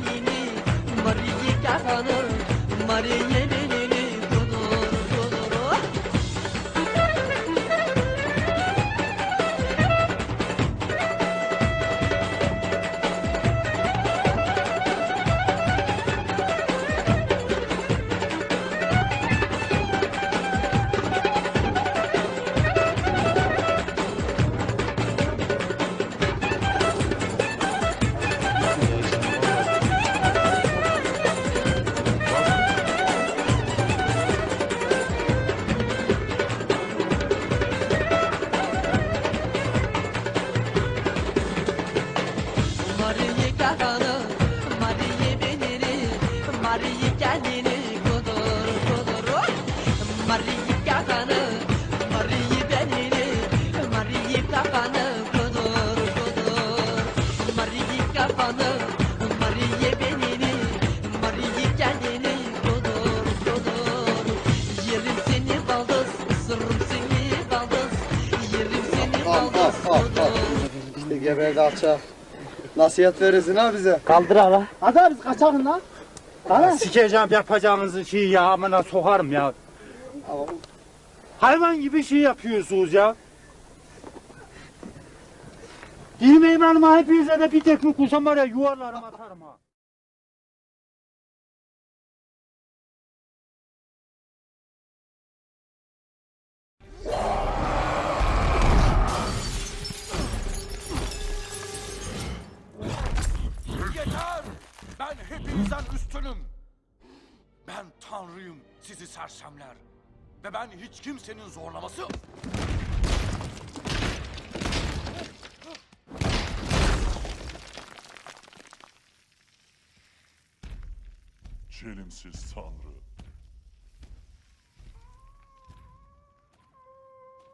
Marini, Marini kafanı, Marini geberdi alçak. Nasihat verirsin ha bize. Kaldır hala. Hadi abi biz kaçalım lan. Hadi. Sikeceğim yapacağınızı şeyi ya amına sokarım ya. Hayvan gibi şey yapıyorsunuz ya. Değil mi imanıma hepinize de bir tekme kursam var ya yuvarlarım atarım ha. Hepinizden üstünüm. Ben tanrıyım sizi sersemler. Ve ben hiç kimsenin zorlaması... Çelimsiz tanrı.